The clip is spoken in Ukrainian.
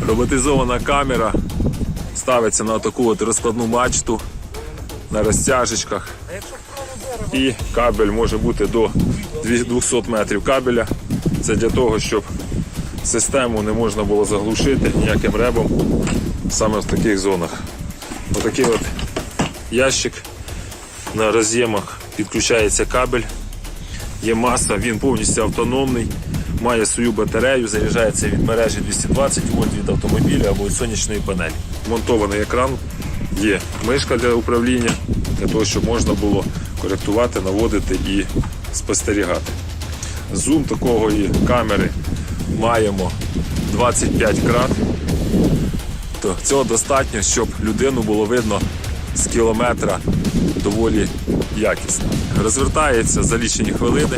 Роботизована камера ставиться на таку от розкладну мачту на розтяжечках. І кабель може бути до 200 метрів кабеля. Це для того, щоб систему не можна було заглушити ніяким ребом саме в таких зонах. Отакий от ящик на роз'ємах підключається кабель. Є маса, він повністю автономний, має свою батарею, заряджається від мережі 220 вольт від автомобіля або від сонячної панелі. Монтований екран, є мишка для управління, для того, щоб можна було коректувати, наводити і спостерігати. Зум такої камери маємо 25 крат. То цього достатньо, щоб людину було видно з кілометра доволі якісно. Розвертається за лічені хвилини.